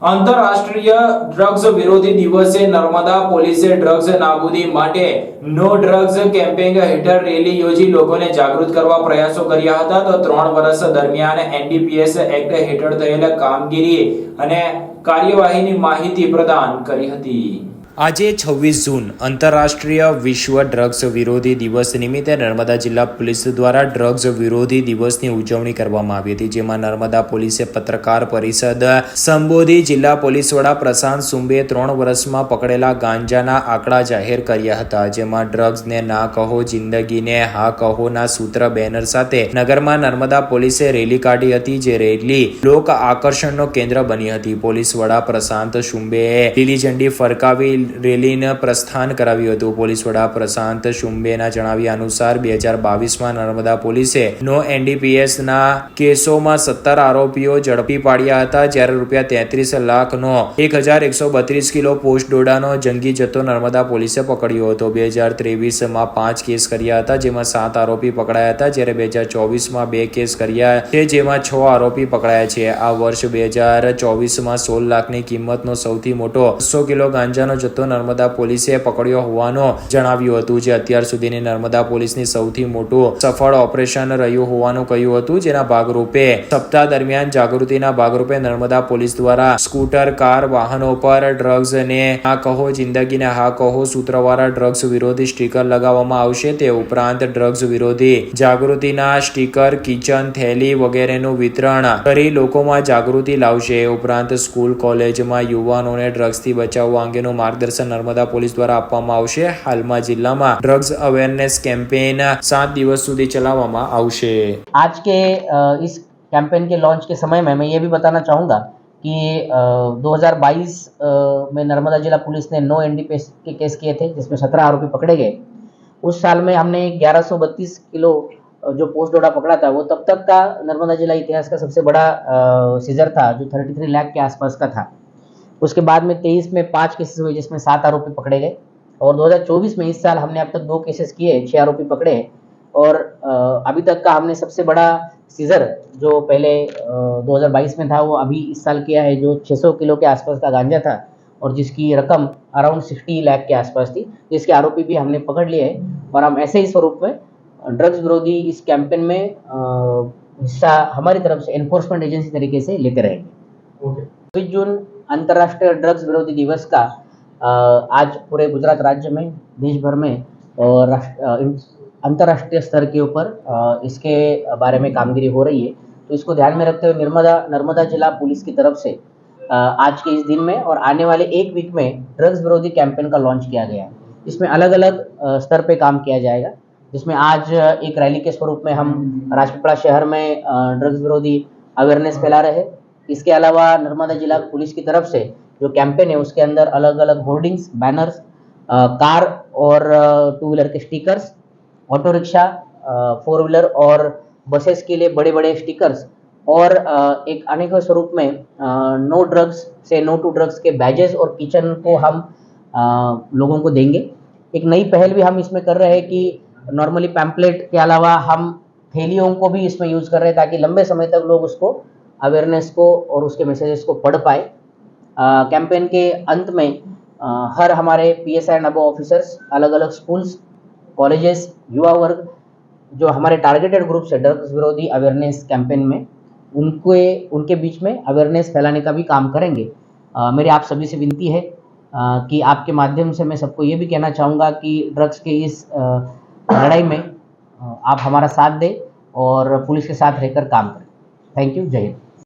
આંતરરાષ્ટ્રીય ડ્રગ્સ વિરોધી દિવસે નર્મદા પોલીસે ડ્રગ્સ નાબૂદી માટે નો ડ્રગ્સ કેમ્પેઇન હેઠળ રેલી યોજી લોકોને જાગૃત કરવા પ્રયાસો કર્યા હતા. તો ત્રણ વર્ષ દરમિયાન એનડીપીએસ એક્ટ હેઠળ થયેલ કામગીરી અને કાર્યવાહીની માહિતી પ્રદાન કરી હતી. આજે છવ્વીસ જૂન આંતરરાષ્ટ્રીય વિશ્વ ડ્રગ્સ વિરોધી દિવસ નિમિત્તે નર્મદા જિલ્લા પોલીસ દ્વારા ડ્રગ્સ વિરોધી દિવસની ઉજવણી કરવામાં આવી હતી, જેમાં નર્મદા પોલીસે પત્રકાર પરિષદ સંબોધી જિલ્લા પોલીસ વડા પ્રશાંત સુંબે ત્રણ વર્ષમાં પકડેલા ગાંજાના આંકડા જાહેર કર્યા હતા, જેમાં ડ્રગ્સને ના કહો, જિંદગીને હા કહોના સૂત્ર બેનર સાથે નગરમાં નર્મદા પોલીસે રેલી કાઢી હતી, જે રેલી લોક આકર્ષણનો કેન્દ્ર બની હતી. પોલીસ વડા પ્રશાંત શુંબેએ લીલી ઝંડી ફરકાવી રેલીને પ્રસ્થાન કરાવ્યું હતું. પોલીસ વડા પ્રશાંત શુંબેના જણાવ્યા અનુસાર બે હજાર બાવીસમાં નર્મદા પોલીસે નો એનડીપીએસના કેસોમાં સત્તર આરોપીઓ ઝડપી પાડ્યા હતા. જ્યારે રૂપિયા તેત્રીસ લાખનો એક હજાર એકસો બત્રીસ કિલો પોસ્ટ ડોડાનો જંગી જથ્થો નર્મદા પોલીસે પકડ્યો હતો. બે હજાર ત્રેવીસમાં પાંચ કેસ કર્યા હતા, જેમાં સાત આરોપી પકડાયા હતા. જ્યારે બે હજાર ચોવીસમાં બે કેસ કર્યા છે, જેમાં છ આરોપી પકડાયા છે. આ વર્ષ બે હજાર ચોવીસમાં સોળ લાખની કિંમતનો સૌથી મોટો બસો કિલો ગાંજાનો જથ્થો નર્મદા પોલીસે પકડ્યો હોવાનું જણાવ્યું હતું, જે અત્યાર સુધીની નર્મદા પોલીસની સૌથી મોટું સફળ ઓપરેશન રહ્યું હોવાનું કહ્યું હતું. જેના ભાગરૂપે સપ્તાહ દરમિયાન જાગૃતિના ભાગરૂપે નર્મદા પોલીસ દ્વારા સ્કૂટર, કાર, વાહનો પર ડ્રગ્સ ને હા કહો, જિંદગીને હા કહો, સૂત્રવાળા ડ્રગ્સ વિરોધી સ્ટીકર લગાવવામાં આવશે. તે ઉપરાંત ડ્રગ્સ વિરોધી જાગૃતિના સ્ટીકર, કિચન, થેલી વગેરેનું વિતરણ કરી લોકોમાં જાગૃતિ લાવશે. ઉપરાંત સ્કૂલ, કોલેજમાં યુવાનોને ડ્રગ્સથી બચાવવા અંગેનું માર્ગદર્શન નર્મદા પોલીસ દ્વારા આપવામાં આવશે હાલમાં જિલ્લામાં ડ્રગ્સ અવેરનેસ કેમ્પેઇન સાત દિવસ સુધી ચલાવવામાં આવશે आज के अ, इस कैंपेन के लॉन्च के समय में मैं ये भी बताना चाहूँगा कि अ, 2022 अ, में नर्मदा जिला पुलिस ने नो एन के केस किए थे जिसमें सत्रह आरोपी पकड़े गए उस साल में हमने 1132 किलो अ, जो पोस्ट डोडा पकड़ा था वो तब तक का नर्मदा जिला इतिहास का सबसे बड़ा सीजर था जो 33 लाख के आसपास का था उसके बाद में 23 में पाँच केसेस हुए जिसमें सात आरोपी पकड़े गए। और 2024 में इस साल हमने अब तक दो केसेस किए छह आरोपी पकड़े हैं। और अभी तक का हमने सबसे बड़ा सीजर जो पहले अ, 2022 में था वो अभी इस साल किया है जो 600 किलो के आसपास का गांजा था और जिसकी रकम अराउंड 60 लाख के आसपास थी जिसके आरोपी भी हमने पकड़ लिए हैं। और हम ऐसे ही स्वरूप में ड्रग्स विरोधी इस कैंपेन में हिस्सा हमारी तरफ़ से एनफोर्समेंट एजेंसी तरीके से लेते रहेंगे। छब्बीस जून अंतर्राष्ट्रीय ड्रग्स विरोधी दिवस का आज पूरे गुजरात राज्य में देश भर में और अंतर्राष्ट्रीय स्तर के ऊपर इसके बारे में कामगिरी हो रही है। तो इसको ध्यान में रखते हुए नर्मदा नर्मदा जिला पुलिस की तरफ़ से आज के इस दिन में और आने वाले एक वीक में ड्रग्स विरोधी कैंपेन का लॉन्च किया गया है। इसमें अलग अलग स्तर पे काम किया जाएगा। जिसमें आज एक रैली के स्वरूप में हम राजपीपला शहर में ड्रग्स विरोधी अवेयरनेस फैला रहे हैं। इसके अलावा नर्मदा जिला पुलिस की तरफ़ से जो कैंपेन है, उसके अंदर अलग अलग होर्डिंग्स, बैनर्स कार और टू व्हीलर के stickers auto rickshaw four wheeler और बसेस के लिए बड़े बड़े स्टिकर्स और एक अनेक स्वरूप में नो ड्रग्स से नो टू ड्रग्स के बैजेस और किचन को हम लोगों को देंगे। एक नई पहल भी हम इसमें कर रहे हैं कि नॉर्मली पैम्पलेट के अलावा हम थैलियों को भी इसमें यूज़ कर रहे हैं ताकि लंबे समय तक लोग उसको अवेयरनेस को और उसके मैसेजेस को पढ़ पाए। कैंपेन के अंत में अ, हर हमारे पी एस आई एंड अबो ऑफिसर्स अलग अलग स्कूल्स कॉलेजेस युवा वर्ग जो हमारे टारगेटेड ग्रुप्स है ड्रग्स विरोधी अवेयरनेस कैंपेन में उनके उनके बीच में अवेयरनेस फैलाने का भी काम करेंगे। अ, मेरी आप सभी से विनती है अ, कि आपके माध्यम से मैं सबको ये भी कहना चाहूँगा कि ड्रग्स के इस लड़ाई में आप हमारा साथ दें और पुलिस के साथ रहकर काम करें। थैंक यू जय हिंद